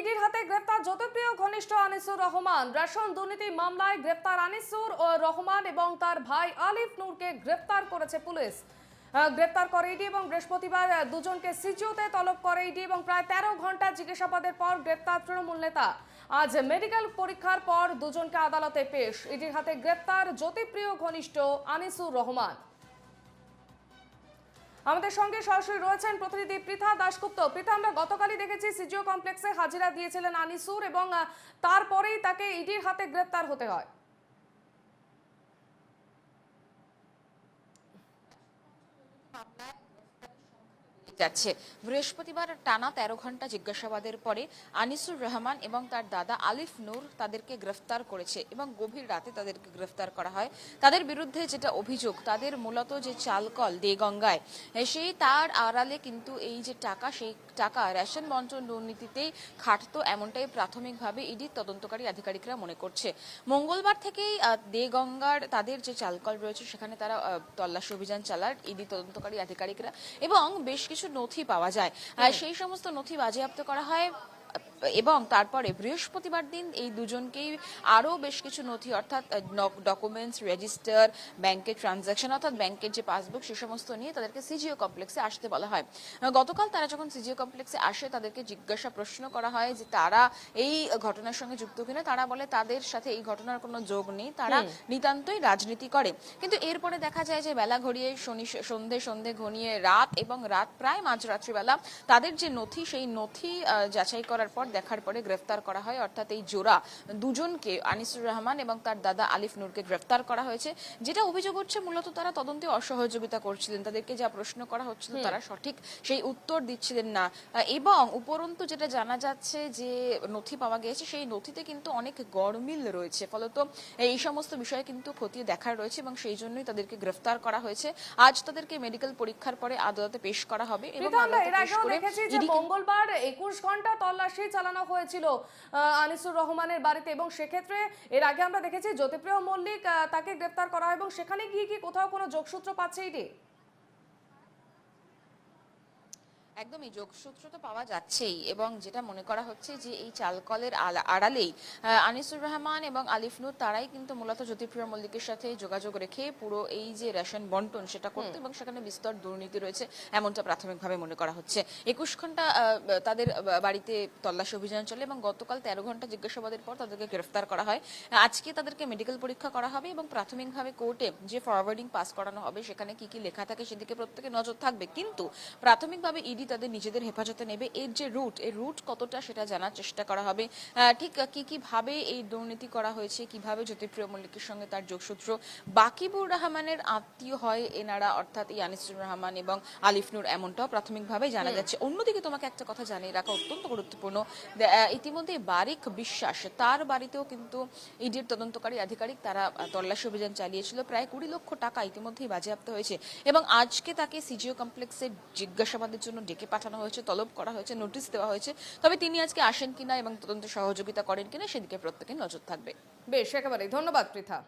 ইডির হাতে গ্রেপ্তার জ্যোতিপ্রিয় ঘনিষ্ঠ আনিসুর রহমান। রেশন দুর্নীতি মামলায় গ্রেপ্তার আনিসুর রহমান এবং তার ভাই আলিফ নূরকে গ্রেপ্তার করেছে পুলিশ। গ্রেপ্তার করে ইডি এবং বৃহস্পতিবার দুজনকে সিজিওতে তলব করে ইডি এবং প্রায় তেরো ঘণ্টা জিজ্ঞাসাবাদের পর গ্রেপ্তার তৃণমূল নেতা। আজ মেডিকেল পরীক্ষার পর দুজনকে আদালতে পেশ। ইডির হাতে গ্রেপ্তার জ্যোতিপ্রিয় ঘনিষ্ঠ আনিসুর রহমান। আমাদের সঙ্গে সরাসরি রয়েছেন প্রতিনিধি পৃথা দাশগুপ্ত। পৃথা, আমরা গতকালই দেখেছি সিজিও কমপ্লেক্সে হাজিরা দিয়েছিলেন আনিসুর এবং তারপরেই তাকে ইডির হাতে গ্রেপ্তার হতে হয়। যাচ্ছে। বৃহস্পতিবার টানা তেরো ঘণ্টা জিজ্ঞাসাবাদের পরে আনিসুর রহমান এবং তার দাদা আলিফ নূর তাদেরকে গ্রেফতার করেছে এবং গভীর রাতে তাদেরকে গ্রেফতার করা হয়। তাদের বিরুদ্ধে যেটা অভিযোগ তাদের মূলত যে চালকল দেগঙ্গায় এ, সেই তার আড়ালে কিন্তু এই যে টাকা সেই টাকা রেশন বন্টন দুর্নীতিতেই খাটতো এমনটাই প্রাথমিকভাবে ইডি তদন্তকারী আধিকারিকরা মনে করছে। মঙ্গলবার থেকেই আহ, দেগঙ্গার তাদের যে চালকল রয়েছে সেখানে তারা তল্লাশি অভিযান চালার ইডি তদন্তকারী আধিকারিকরা এবং বেশ কিছু নথি পাওয়া যায়। আর সেই সমস্ত নথি বাজেয়াপ্ত করা হয়। এবং তারপরে বৃহস্পতিবার দিন এই দুজনকেই আরও বেশ কিছু নথি অর্থাৎ ডকুমেন্টস রেজিস্টার ব্যাংকের ট্রানজাকশন অর্থাৎ ব্যাংকের যে পাসবুক সে সমস্ত নিয়ে তাদেরকে সিজিও কমপ্লেক্সে আসতে বলা হয়। গতকাল তারা যখন সিজিও কমপ্লেক্সে আসে তাদেরকে জিজ্ঞাসা প্রশ্ন করা হয় যে তারা এই ঘটনার সঙ্গে যুক্ত কিনা? তারা বলে তাদের সাথে এই ঘটনার কোনো যোগ নেই। তারা নিতান্তই রাজনীতি করে। কিন্তু এরপরে দেখা যায় যে বেলা ঘড়িয়ে শনি সন্ধে সন্ধে ঘনিয়ে রাত এবং রাত প্রায় মাঝরাত্রিবেলা তাদের যে নথি সেই নথি যাচাই করার পর দেখার পরে গ্রেফতার করা হয়। অর্থাৎ এই জোড়া দুজনকে আনিসুর রহমান এবং তার দাদা আলিফ নূরকে গ্রেফতার করা হয়েছে। যেটা অভিযোগ হচ্ছে মূলত তারা তদন্তে অসহযোগিতা করছিলেন। তাদেরকে যা প্রশ্ন করা হচ্ছিল তারা সঠিক সেই উত্তর দিচ্ছিলেন না। এবং উপরন্তু যেটা জানা যাচ্ছে যে নথি পাওয়া গিয়েছে সেই নথিতে কিন্তু অনেক গরমিল রয়েছে। ফলত এই সমস্ত বিষয়ে কিন্তু খতিয়ে দেখার রয়েছে এবং সেই জন্যই তাদেরকে গ্রেফতার করা হয়েছে। আজ তাদেরকে মেডিকেল পরীক্ষার পরে আদালতে পেশ করা হবে এবং মঙ্গলবার একুশ ঘণ্টা তল্লাশি চালানো হয়েছিল আনিসুর রহমানের বাড়িতে। এবং সেক্ষেত্রে এর আগে আমরা দেখেছি, জ্যোতিপ্রিয় মল্লিক তাকে গ্রেপ্তার করা হয়। এবং সেখানে গিয়ে কি কোথাও কোনো যোগসূত্র পাচ্ছে ইডি একদমই যোগসূত্র তো পাওয়া যাচ্ছেই এবং যেটা মনে করা হচ্ছে যে এই চালকলের আড়ালেই আনিসুর রহমান এবং আলিফ নূর তারাই কিন্তু মূলত জ্যোতিপ্রিয় মল্লিকের সাথে যোগাযোগ রেখে পুরো এই যে রেশন বন্টন সেটা করতো এবং সেখানে বিস্তর দুর্নীতি রয়েছে এমনটা প্রাথমিকভাবে মনে করা হচ্ছে। একুশ ঘণ্টা তাদের বাড়িতে তল্লাশি অভিযান চলে এবং গতকাল তেরো ঘণ্টা জিজ্ঞাসাবাদের পর তাদেরকে গ্রেফতার করা হয়। আজকে তাদেরকে মেডিকেল পরীক্ষা করা হবে এবং প্রাথমিকভাবে কোর্টে যে ফরওয়ার্ডিং পাস করানো হবে সেখানে কি কি লেখা থাকে সেদিকে প্রত্যেকে নজর থাকবে। কিন্তু প্রাথমিকভাবে ইডি তাদের নিজেদের হেফাজতে নেবে। এর যে রুট এই রুট কতটা সেটা জানার চেষ্টা করা হবে। ঠিক কি কি ভাবে এই দুর্নীতি করা হয়েছে? কীভাবে জ্যোতিপ্রিয় মল্লিকের সঙ্গে তার যোগসূত্র? বাকিবুর রহমানের আত্মীয় হয় এনারা অর্থাৎ এই আনিসুর রহমান এবং আলিফনুর এমনটাও প্রাথমিকভাবে জানা যাচ্ছে। অন্যদিকে তোমাকে একটা কথা জানিয়ে রাখা অত্যন্ত গুরুত্বপূর্ণ। ইতিমধ্যে বারিক বিশ্বাস তার বাড়িতেও কিন্তু ইডির তদন্তকারী আধিকারিক তারা তল্লাশি অভিযান চালিয়েছিল। প্রায় কুড়ি লক্ষ টাকা ইতিমধ্যেই বাজেয়াপ্ত হয়েছে। এবং আজকে তাকে সিজিও কমপ্লেক্সে জিজ্ঞাসাবাদের জন্য ডেকে পাঠানো হয়েছে, তলব করা হয়েছে, নোটিশ দেওয়া হয়েছে। তবে তিনি আজকে আসেন কিনা এবং তদন্ত সহযোগিতা করেন কিনা সেদিকে প্রত্যেকে নজর থাকবে। বেশ একেবারে ধন্যবাদ, পৃথা।